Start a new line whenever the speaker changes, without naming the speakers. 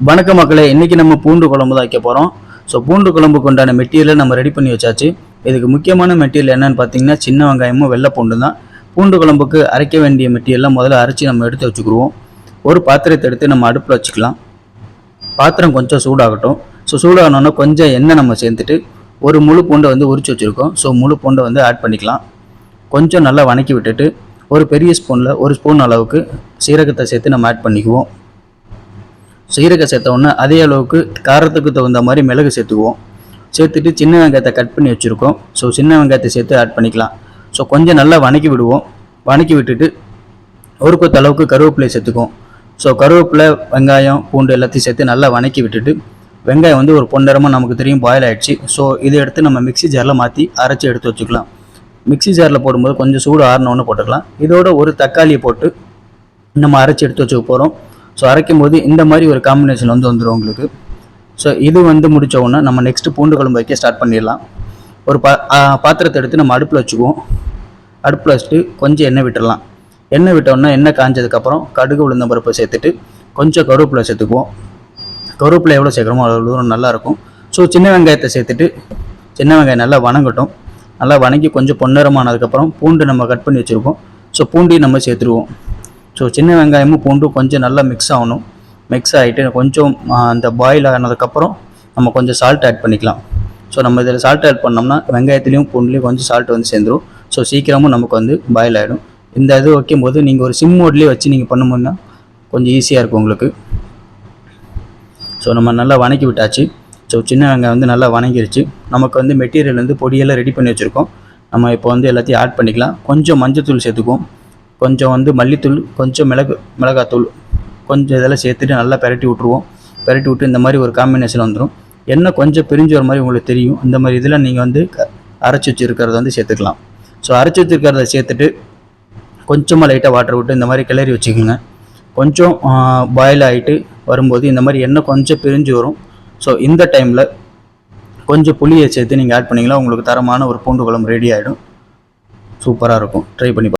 வணக்க மக்களே இன்றைக்கி நம்ம பூண்டு குழம்பு தான் வைக்க போகிறோம் ஸோ பூண்டு குழம்புக்கு உண்டான மெட்டீரியலை நம்ம ரெடி பண்ணி வச்சாச்சு. இதுக்கு முக்கியமான மெட்டீரியல் என்னன்னு பார்த்தீங்கன்னா சின்ன வெங்காயமும் வெள்ளை பூண்டு தான். பூண்டு குழம்புக்கு அரைக்க வேண்டிய மெட்டீரியல்லாம் முதல்ல அரைச்சி நம்ம எடுத்து வச்சுக்கிடுவோம் ஒரு பாத்திரத்தை எடுத்து நம்ம அடுப்பில் வச்சுக்கலாம். பாத்திரம் கொஞ்சம் சூடாகட்டும். ஸோ சூடாகணுன்னா கொஞ்சம் எண்ணெய் நம்ம சேர்த்துட்டு ஒரு முழு பூண்டை வந்து உரிச்சு வச்சுருக்கோம். ஸோ முழு பூண்டை வந்து ஆட் பண்ணிக்கலாம். கொஞ்சம் நல்லா வணக்கி விட்டுட்டு ஒரு பெரிய ஸ்பூனில் ஒரு ஸ்பூன் அளவுக்கு சீரகத்தை சேர்த்து நம்ம ஆட் பண்ணிக்குவோம். சீரகம் சேர்த்த உடனே அதே அளவுக்கு காரத்துக்கு தகுந்த மாதிரி மிளகு சேர்த்துக்குவோம். சேர்த்துட்டு சின்ன வெங்காயத்தை கட் பண்ணி வச்சுருக்கோம். ஸோ சின்ன வெங்காயத்தை சேர்த்து ஆட் பண்ணிக்கலாம். ஸோ கொஞ்சம் நல்லா வணக்கி விடுவோம். வணக்கி விட்டுட்டு ஒரு கொத்த அளவுக்கு கருவேப்பிலை சேர்த்துக்குவோம். ஸோ கருவேப்பிலை வெங்காயம் பூண்டு எல்லாத்தையும் சேர்த்து நல்லா வணக்கி விட்டுட்டு வெங்காயம் வந்து ஒரு பொன்னரமாக நமக்கு தெரியும் பாயில் ஆகிடுச்சு ஸோ இதை எடுத்து நம்ம மிக்ஸி ஜாரில் மாற்றி அரைச்சி எடுத்து வச்சுக்கலாம். மிக்ஸி ஜாரில் போடும்போது கொஞ்சம் சூடு ஆறினோன்னு போட்டுக்கலாம். இதோட ஒரு தக்காளியை போட்டு நம்ம அரைச்சி எடுத்து வச்சுக்க போகிறோம் ஸோ அரைக்கும் போது இந்த மாதிரி ஒரு காம்பினேஷன் வந்து வந்துடும் உங்களுக்கு. ஸோ இது வந்து முடித்த உடனே நம்ம நெக்ஸ்ட் பூண்டு குழம்பு வைக்க ஸ்டார்ட் பண்ணிடலாம். ஒரு பா பாத்திரத்தை எடுத்து நம்ம அடுப்பில் வச்சுக்குவோம். அடுப்பில் வச்சுட்டு கொஞ்சம் எண்ணெய் விட்டுடலாம். எண்ணெய் விட்டோன்னா எண்ணெய் காஞ்சதுக்கப்புறம் கடுகு உளுந்த பருப்பை சேர்த்துட்டு கொஞ்சம் கருவேப்பிலை சேர்த்துக்குவோம். கருவேப்பிலை எவ்வளோ சேர்க்குறோமோ அவ்வளோ தூரம் நல்லாயிருக்கும் ஸோ சின்ன வெங்காயத்தை சேர்த்துட்டு சின்ன வெங்காயம் நல்லா வணங்கட்டும். நல்லா வணங்கி கொஞ்சம் பொன்னிறமானதுக்கப்புறம் பூண்டு நம்ம கட் பண்ணி வச்சுருக்கோம். ஸோ பூண்டையும் நம்ம சேர்த்துருவோம். ஸோ சின்ன வெங்காயமும் பூண்டும் கொஞ்சம் நல்லா மிக்ஸ் ஆகணும். மிக்ஸ் ஆகிட்டு கொஞ்சம் அந்த பாயில் ஆனதுக்கப்புறம் நம்ம கொஞ்சம் சால்ட் ஆட் பண்ணிக்கலாம். ஸோ நம்ம இதில் சால்ட் ஆட் பண்ணோம்னா வெங்காயத்துலேயும் பூண்டுலேயும் கொஞ்சம் சால்ட் வந்து சேர்ந்துரும். ஸோ சீக்கிரமும் நமக்கு வந்து பாயில் ஆகிடும் இந்த இது வைக்கும்போது நீங்கள் ஒரு சிம் மோட்லேயே வச்சு நீங்கள் பண்ணும்போதுனா கொஞ்சம் ஈஸியாக இருக்கும் உங்களுக்கு. ஸோ நம்ம நல்லா வணக்கி விட்டாச்சு. ஸோ சின்ன வெங்காயம் வந்து நல்லா வணங்கிருச்சு. நமக்கு வந்து மெட்டீரியல் வந்து பொடியெல்லாம் ரெடி பண்ணி வச்சுருக்கோம். நம்ம இப்போ வந்து எல்லாத்தையும் ஆட் பண்ணிக்கலாம். கொஞ்சம் மஞ்சத்தூள் சேர்த்துக்குவோம். கொஞ்சம் வந்து மல்லித்தூள் கொஞ்சம் மிளகு மிளகாத்தூள் கொஞ்சம் இதெல்லாம் சேர்த்துட்டு நல்லா பரட்டி விட்ருவோம் பெரட்டி விட்டு இந்த மாதிரி ஒரு காம்பினேஷன் வந்துடும் எண்ணெய் கொஞ்சம் பிரிஞ்சு வர மாதிரி உங்களுக்கு தெரியும். இந்த மாதிரி இதில் நீங்கள் வந்து க- அரைச்சி வச்சுருக்கிறத வந்து சேர்த்துக்கலாம். ஸோ அரைச்சி வச்சுருக்கிறத சேர்த்துட்டு கொஞ்சமாக லைட்டாக வாட்டர் விட்டு இந்த மாதிரி கிளறி வச்சுக்கோங்க. கொஞ்சம் பாயில் ஆகிட்டு வரும்போது இந்த மாதிரி எண்ணெய் கொஞ்சம் பிரிஞ்சு வரும். ஸோ இந்த டைமில் கொஞ்சம் புளியை சேர்த்து நீங்கள் ஆட் பண்ணிங்கன்னா உங்களுக்கு தரமான ஒரு பூண்டு குழம்பு ரெடி ஆகிடும் சூப்பராக இருக்கும். ட்ரை பண்ணி